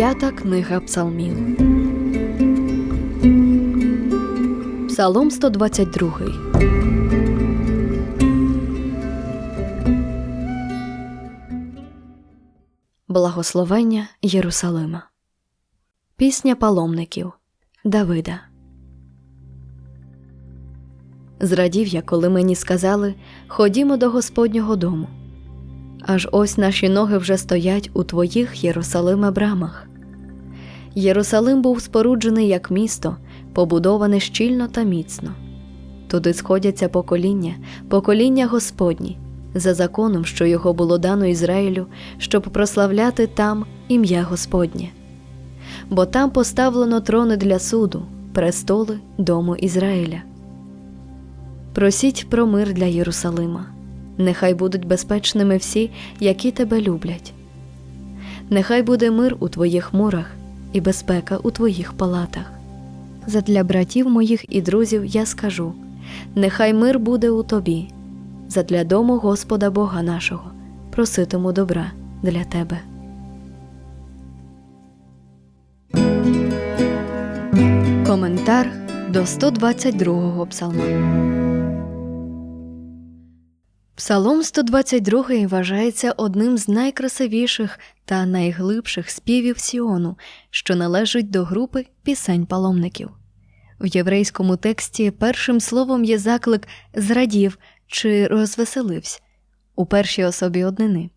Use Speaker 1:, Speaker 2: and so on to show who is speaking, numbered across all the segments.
Speaker 1: П'ята книга Псалмів. Псалом 122. Благословення Єрусалима. Пісня паломників Давида. Зрадів я, коли мені сказали Ходімо до Господнього дому. Аж ось наші ноги вже стоять у твоїх Єрусалиме брамах. Єрусалим був споруджений як місто, побудоване щільно та міцно. Туди сходяться покоління, покоління Господні, за законом, що його було дано Ізраїлю, щоб прославляти там ім'я Господнє. Бо там поставлено трони для суду, престоли дому Ізраїля. Просіть про мир для Єрусалима. Нехай будуть безпечними всі, які тебе люблять. Нехай буде мир у твоїх мурах і безпека у твоїх палатах. Задля братів моїх і друзів я скажу: нехай мир буде у тобі, задля дому Господа Бога нашого, проситиму добра для тебе. Коментар до 122-го псалма. Псалом 122 вважається одним з найкрасивіших та найглибших співів Сіону, що належить до групи пісень паломників. В єврейському тексті першим словом є заклик зрадів чи розвеселився у першій особі однини,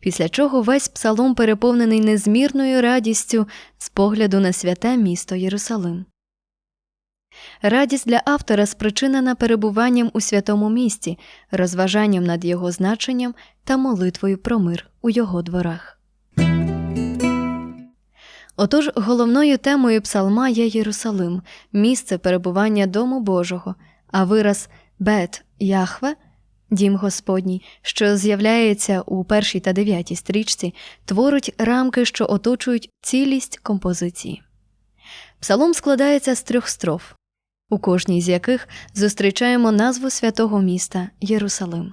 Speaker 1: після чого весь псалом переповнений незмірною радістю з погляду на святе місто Єрусалим. Радість для автора спричинена перебуванням у святому місті, розважанням над його значенням та молитвою про мир у його дворах. Отож головною темою псалма є Єрусалим, місце перебування Дому Божого, а вираз Бет Яхве Дім Господній, що з'являється у першій та дев'ятій стрічці, творить рамки, що оточують цілість композиції. Псалом складається з трьох строф у кожній з яких зустрічаємо назву святого міста Єрусалим.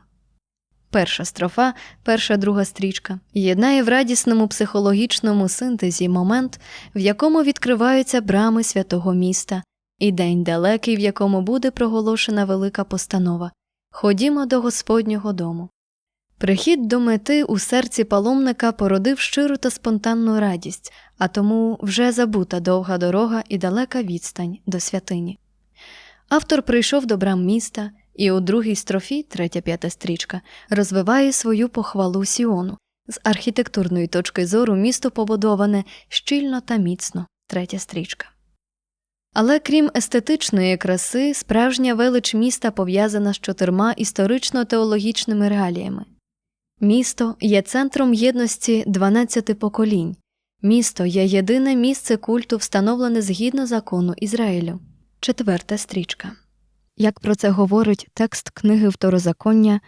Speaker 1: Перша строфа, перша друга стрічка єднає в радісному психологічному синтезі момент, в якому відкриваються брами святого міста, і день далекий, в якому буде проголошена велика постанова Ходімо до Господнього дому. Прихід до мети у серці паломника породив щиру та спонтанну радість, а тому вже забута довга дорога і далека відстань до святині. Автор прийшов до брам міста і у другій строфі, третя п'ята стрічка, розвиває свою похвалу Сіону. З архітектурної точки зору місто побудоване щільно та міцно, третя стрічка. Але крім естетичної краси, справжня велич міста пов'язана з чотирма історично-теологічними реаліями. Місто є центром єдності 12 поколінь, місто є єдине місце культу, встановлене згідно закону Ізраїлю. Четверта стрічка. Як про це говорить текст книги Второзаконня,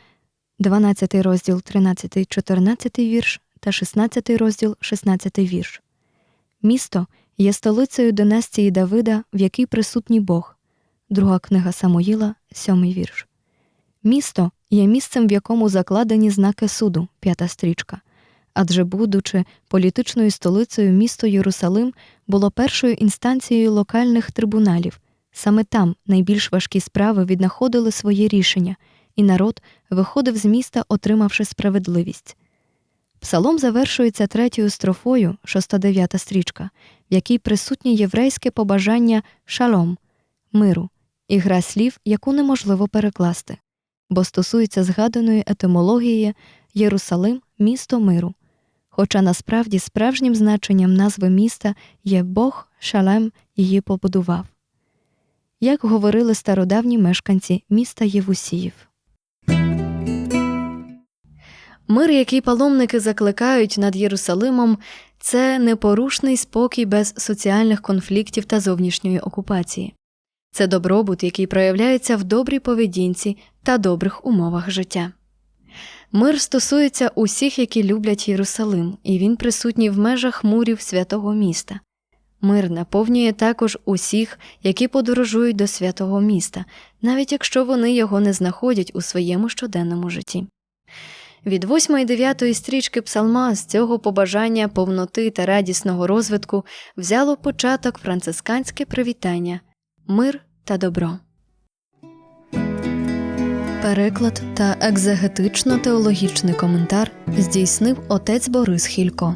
Speaker 1: 12 розділ, 13, 14 вірш та 16 розділ, 16 вірш. Місто є столицею династії Давида, в якій присутній Бог. Друга книга Самоїла, 7 вірш. Місто є місцем, в якому закладені знаки суду, п'ята стрічка. Адже, будучи політичною столицею, місто Єрусалим було першою інстанцією локальних трибуналів. Саме там найбільш важкі справи віднаходили своє рішення, і народ виходив з міста, отримавши справедливість. Псалом завершується третьою строфою, шоста дев'ята стрічка, в якій присутнє єврейське побажання шалом, миру, і гра слів, яку неможливо перекласти, бо стосується згаданої етимології Єрусалим місто миру. Хоча насправді справжнім значенням назви міста є Бог шалем її побудував як говорили стародавні мешканці міста Євусіїв. Мир, який паломники закликають над Єрусалимом, це непорушний спокій без соціальних конфліктів та зовнішньої окупації. Це добробут, який проявляється в добрій поведінці та добрих умовах життя. Мир стосується усіх, які люблять Єрусалим, і він присутній в межах мурів святого міста. Мир наповнює також усіх, які подорожують до святого міста, навіть якщо вони його не знаходять у своєму щоденному житті. Від восьмої дев'ятої стрічки псалма з цього побажання повноти та радісного розвитку взяло початок францисканське привітання мир та добро. Переклад та екзегетично-теологічний коментар здійснив отець Борис Хілько.